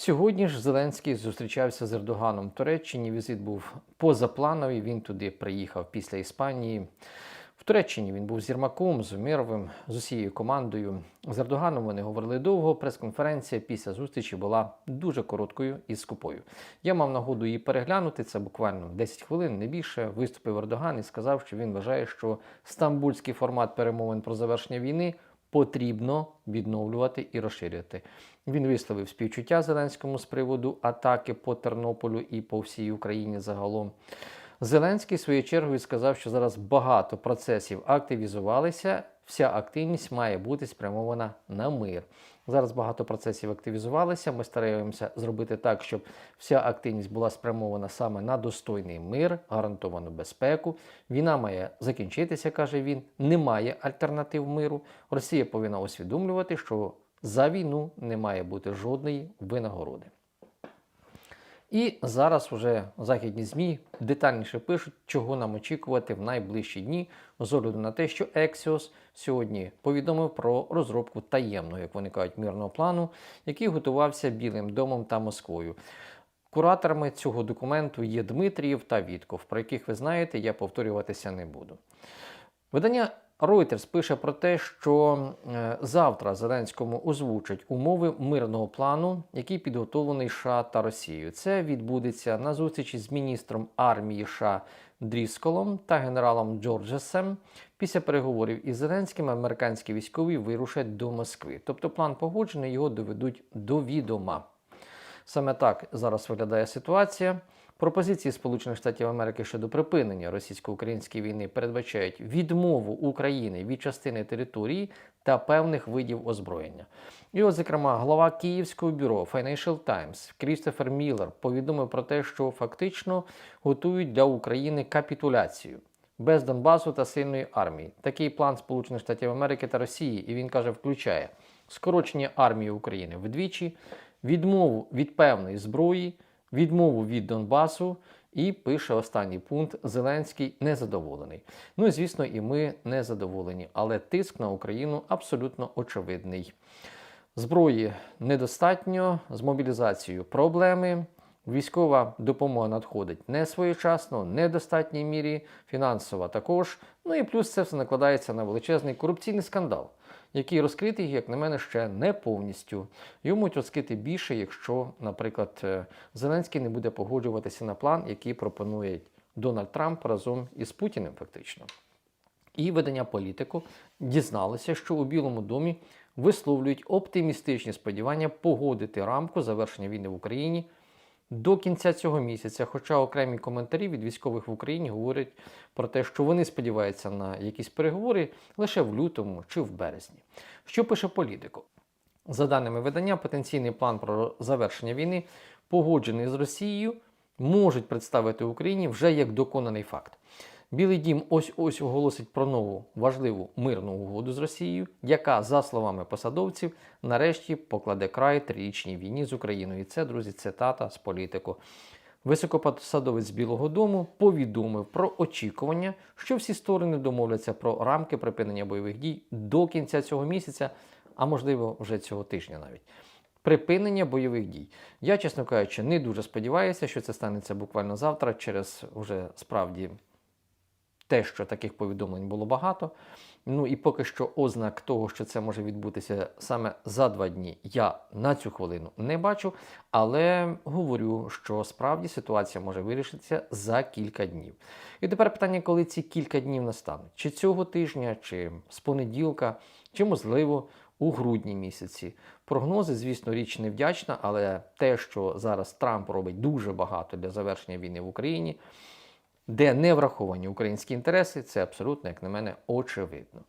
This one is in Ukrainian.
Сьогодні ж Зеленський зустрічався з Ердоганом в Туреччині. Візит був позаплановий. Він туди приїхав після Іспанії. В Туреччині він був з Єрмаком, з Умєровим, з усією командою. З Ердоганом вони говорили довго. Прес-конференція після зустрічі була дуже короткою і скупою. Я мав нагоду її переглянути. Це буквально 10 хвилин, не більше. Виступив Ердоган і сказав, що він вважає, що стамбульський формат перемовин про завершення війни потрібно відновлювати і розширювати. Він висловив співчуття Зеленському з приводу атаки по Тернополю і по всій Україні загалом. Зеленський своєю чергою сказав, що зараз багато процесів активізувалися. Вся активність має бути спрямована на мир. Зараз багато процесів активізувалися. Ми стараємося зробити так, щоб вся активність була спрямована саме на достойний мир, гарантовану безпеку. Війна має закінчитися, каже він. Немає альтернатив миру. Росія повинна усвідомлювати, що за війну не має бути жодної винагороди. І зараз вже західні ЗМІ детальніше пишуть, чого нам очікувати в найближчі дні, з огляду на те, що Ексіос сьогодні повідомив про розробку таємного, як вони кажуть, мирного плану, який готувався Білим домом та Москвою. Кураторами цього документу є Дмитрієв та Вітков, про яких ви знаєте, я повторюватися не буду. Видання Reuters пише про те, що е, завтра Зеленському озвучать умови мирного плану, який підготовлений США та Росією. Це відбудеться на зустрічі з міністром армії США Дрісколом та генералом Джорджесом. Після переговорів із Зеленським американські військові вирушать до Москви. Тобто план погоджений, його доведуть до відома. Саме так зараз виглядає ситуація. Пропозиції Сполучених Штатів Америки щодо припинення російсько-української війни передбачають відмову України від частини території та певних видів озброєння. І от, зокрема, глава Київського бюро Financial Times Крістофер Міллер повідомив про те, що фактично готують для України капітуляцію без Донбасу та сильної армії. Такий план Сполучених Штатів Америки та Росії, і він каже, включає скорочення армії України вдвічі, відмову від певної зброї відмову від Донбасу і пише останній пункт: Зеленський незадоволений. Ну звісно, і ми не задоволені, але тиск на Україну абсолютно очевидний. Зброї недостатньо, з мобілізацією проблеми. Військова допомога надходить не своєчасно, не в достатній мірі, фінансова також. Ну і плюс це все накладається на величезний корупційний скандал, який розкритий, як на мене, ще не повністю. Йому розкрити більше, якщо, наприклад, е, Зеленський не буде погоджуватися на план, який пропонує Дональд Трамп разом із Путіним, фактично. І видання політику дізналося, що у Білому домі висловлюють оптимістичні сподівання погодити рамку завершення війни в Україні до кінця цього місяця. Хоча окремі коментарі від військових в Україні говорять про те, що вони сподіваються на якісь переговори лише в лютому чи в березні. Що пише політико? За даними видання, потенційний план про завершення війни, погоджений з Росією, можуть представити Україні вже як доконаний факт. Білий дім ось ось оголосить про нову важливу мирну угоду з Росією, яка, за словами посадовців, нарешті покладе край трирічній війні з Україною. І це, друзі, цитата з політику. Високопосадовець Білого Дому повідомив про очікування, що всі сторони домовляться про рамки припинення бойових дій до кінця цього місяця, а можливо вже цього тижня навіть. Припинення бойових дій. Я, чесно кажучи, не дуже сподіваюся, що це станеться буквально завтра, через уже справді те, що таких повідомлень було багато. Ну і поки що ознак того, що це може відбутися саме за два дні, я на цю хвилину не бачу, але говорю, що справді ситуація може вирішитися за кілька днів. І тепер питання, коли ці кілька днів настануть: чи цього тижня, чи з понеділка, чи можливо. У грудні місяці прогнози, звісно, річ невдячна, але те, що зараз Трамп робить дуже багато для завершення війни в Україні, де не враховані українські інтереси, це абсолютно, як на мене, очевидно.